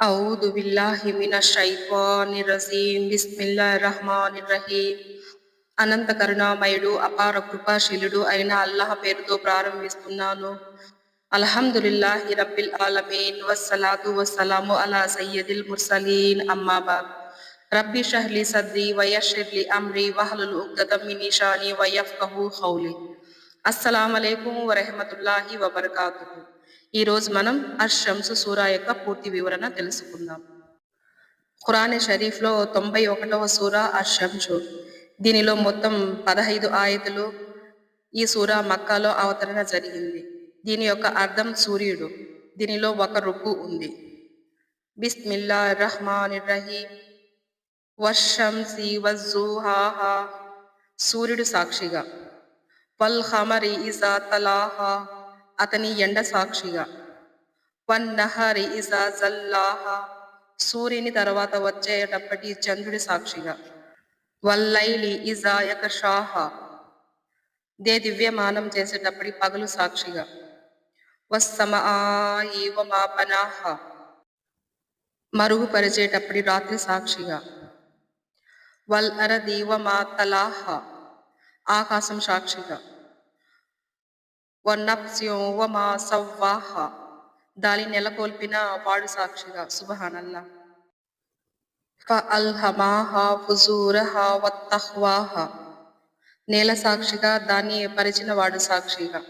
أعوذ بالله من الشيطان الرجيم بسم الله الرحمن الرحيم అనంత కరుణామయుడు అపార కృపాశీలుడు అయిన అల్లాహ్ పేరుతో ప్రారంభిస్తున్నాను అల్హమ్దులిల్లాహి రబ్బిల్ ఆలమీన్ వస్సలాతు వస్సలాము అలా సయ్యదిల్ ముర్సలీన్ అమ్మాబాద్ రబ్బి షహ్లి సద్రి వయషిర్లి అమ్రి వహలుల్ ఉగ్దతం మిన్ నిషాని వయఫ్కహు ఖౌలి అస్సలాము అలైకుం వరహమతుల్లాహి వబర్కాతుహు ఈరోజు మనం అర్షంసు సూరా యొక్క పూర్తి వివరణ తెలుసుకుందాం. ఖురాన్ షరీఫ్లో తొంభై ఒకటవ సూరా అర్షంసు దీనిలో మొత్తం పదహైదు ఆయతులు ఈ సూరా మక్కాలో అవతరణ జరిగింది. దీని యొక్క అర్థం సూర్యుడు. దీనిలో ఒక రుక్కు ఉంది. బిస్మిల్లా రహమాన్ రహీం వర్షంసి వజ్జుహాహా సూర్యుడు సాక్షిగా. వల్ ఇజా తలాహా. అతని ఎండ సాక్షిగా. వన్ నహరి ఇజా జల్లాహా సూర్యుని తర్వాత వచ్చేటప్పటి చంద్రుడి సాక్షిగా. వల్లైలి ఇజా యకషాహ దే దివ్యమానం చేసేటప్పటి పగలు సాక్షిగా. వస్సమాయి మరుగుపరిచేటప్పటి రాత్రి సాక్షిగా. వల్ అర దీవమా తలాహ ఆకాశం సాక్షిగా. వన్నప్స్యం వమా సవ్వాహ దాని నెలకొల్పిన వాడు సాక్షిగా. సుబహానల్లా అల్హమాహ ఫుజూరహా వత్తహ్వాహ. నేల సాక్షిగా దాన్ని పరిచిన వాడు సాక్షిగా.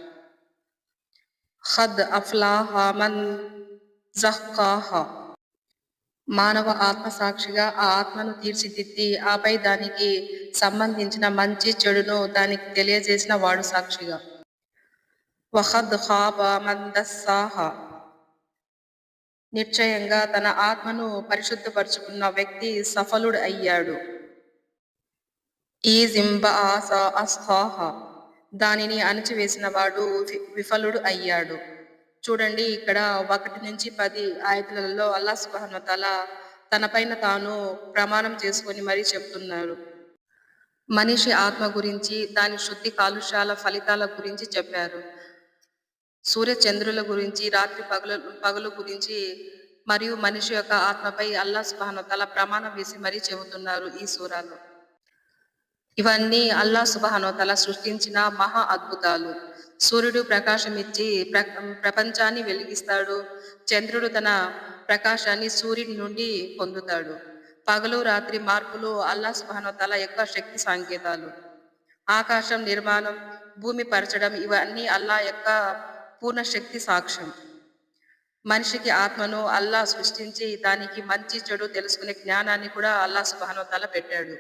హద్ అఫ్లాహ మన్ జహ్కాహ. మానవ ఆత్మ సాక్షిగా ఆ ఆత్మను తీర్చిదిద్ది ఆపై దానికి సంబంధించిన మంచి చెడును దానికి తెలియజేసిన వాడు సాక్షిగా. వహద్ ఖాబ మన్ నిశ్చయంగా తన ఆత్మను పరిశుద్ధపరుచుకున్న వ్యక్తి సఫలుడు అయ్యాడు. ఈ జింబ ఆస అస్హాహ దానిని అణచివేసిన వాడు వి- విఫలుడు అయ్యాడు. చూడండి ఇక్కడ ఒకటి నుంచి పది ఆయతులలో అల్లా సుబహనతల తల తనపైన తాను ప్రమాణం చేసుకొని మరీ చెప్తున్నారు. మనిషి ఆత్మ గురించి దాని శుద్ధి కాలుష్యాల ఫలితాల గురించి చెప్పారు. సూర్య చంద్రుల గురించి రాత్రి పగలు పగలు గురించి మరియు మనిషి యొక్క ఆత్మపై అల్లా సుబానతల ప్రమాణం వేసి మరీ చెబుతున్నారు ఈ సూరాలు. ఇవన్నీ అల్లా సుబానోతల సృష్టించిన మహా అద్భుతాలు. సూర్యుడు ప్రకాశం ఇచ్చి ప్ర ప్రపంచాన్ని వెలిగిస్తాడు. చంద్రుడు తన ప్రకాశాన్ని సూర్యుడి నుండి పొందుతాడు. పగలు రాత్రి మార్పులు అల్లా సుబానోతల యొక్క శక్తి సంకేతాలు. ఆకాశం నిర్మాణం భూమి పరచడం ఇవన్నీ అల్లా యొక్క పూర్ణ శక్తి సాక్ష్యం. మనిషికి ఆత్మను అల్లా సృష్టించి దానికి మంచి చెడు తెలుసుకునే జ్ఞానాన్ని కూడా అల్లా సుబానోతల పెట్టాడు.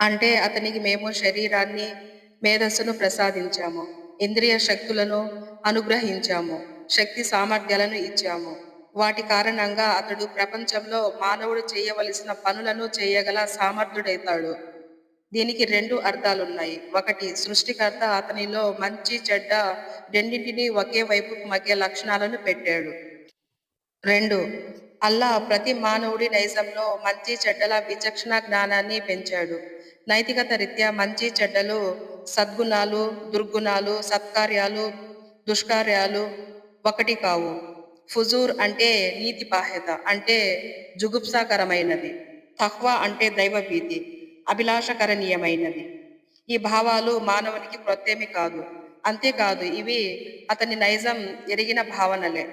అంటే అతనికి మేము శరీరాన్ని మేధస్సును ప్రసాదించాము ఇంద్రియ శక్తులను అనుగ్రహించాము శక్తి సామర్థ్యాలను ఇచ్చాము. వాటి కారణంగా అతడు ప్రపంచంలో మానవుడు చేయవలసిన పనులను చేయగల సామర్థ్యుడైతాడు. దీనికి రెండు అర్థాలున్నాయి. ఒకటి సృష్టికర్త అతనిలో మంచి చెడ్డ రెండింటినీ ఒకే వైపుకు మగ్గే లక్షణాలను పెట్టాడు. రెండు అల్లా ప్రతి మానవుడి నైజంలో మంచి చెడ్డల విచక్షణ జ్ఞానాన్ని పెంచాడు. నైతికత రీత్యా మంచి చెడ్డలు సద్గుణాలు దుర్గుణాలు సత్కార్యాలు దుష్కార్యాలు ఒకటి కావు. ఫుజూర్ అంటే నీతి బాహ్యత అంటే జుగుప్సాకరమైనది. తహ్వా అంటే దైవభీతి. అభిలాషకరణీయమైనది. ఈ భావాలు మానవునికి క్రొత్తేమి కాదు. అంతేకాదు ఇవి అతని నైజం ఎరిగిన భావనలే.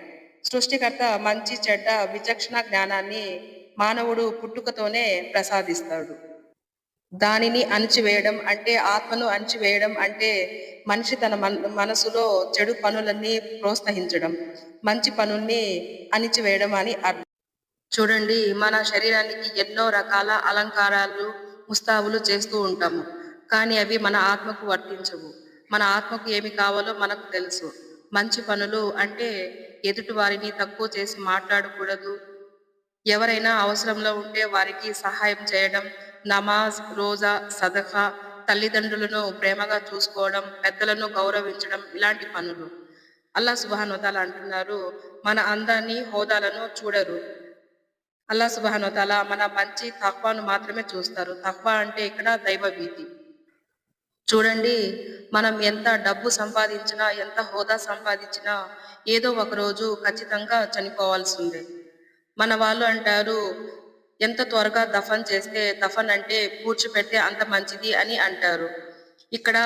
సృష్టికర్త మంచి చెడ్డ విచక్షణ జ్ఞానాన్ని మానవుడు పుట్టుకతోనే ప్రసాదిస్తాడు. దానిని అణచివేయడం అంటే ఆత్మను అణచివేయడం అంటే మనిషి తన మన మనసులో చెడు పనులన్నీ ప్రోత్సహించడం మంచి పనుల్ని అణిచివేయడం అని అర్థం. చూడండి మన శరీరానికి ఎన్నో రకాల అలంకారాలు ముస్తాబులు చేస్తూ ఉంటాము. కానీ అవి మన ఆత్మకు వర్తించవు. మన ఆత్మకు ఏమి కావాలో మనకు తెలుసు. మంచి పనులు అంటే ఎదుటి వారిని తక్కువ చేసి మాట్లాడకూడదు. ఎవరైనా అవసరంలో ఉంటే వారికి సహాయం చేయడం నమాజ్ రోజా సదఖా తల్లిదండ్రులను ప్రేమగా చూసుకోవడం పెద్దలను గౌరవించడం ఇలాంటి పనులు. అల్లా సుబానుతాల అంటున్నారు మన అందాన్ని హోదాలను చూడరు. అల్లా సుబానుతాల మన మంచి తక్వాను మాత్రమే చూస్తారు. తక్వా అంటే ఇక్కడ దైవభీతి చూడండి మనం ఎంత డబ్బు సంపాదించినా ఎంత హోదా సంపాదించినా ఏదో ఒక రోజు ఖచ్చితంగా చనిపోవాల్సిందే. మన వాళ్ళు అంటారు ఎంత త్వరగా దఫన్ చేస్తే దఫన్ అంటే పూడ్చిపెడితే అంత మంచిది అని అంటారు. ఇక్కడ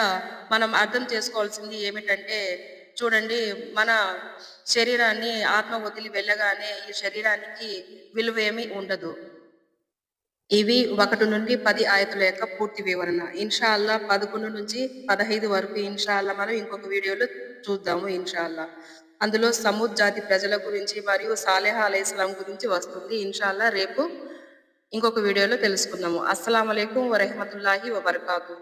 మనం అర్థం చేసుకోవాల్సింది ఏమిటంటే చూడండి మన శరీరాన్ని ఆత్మ వదిలి వెళ్ళగానే ఈ శరీరానికి విలువ ఏమీ ఉండదు. ఇవి ఒకటి నుండి పది ఆయతుల యొక్క పూర్తి వివరణ. ఇన్షాల్లా పదకొండు నుంచి పదహైదు వరకు ఇన్షాల్లా మనం ఇంకొక వీడియోలో చూద్దాము ఇన్షాల్లా అందులో సమూద్ జాతి ప్రజల గురించి మరియు సాలేహా అలైస్లాం గురించి వస్తుంది. ఇన్షాల్లా రేపు ఇంకొక వీడియోలో తెలుసుకుందాము. అస్సలం అయికం వరహమతుల్లాహి వబర్కాతు.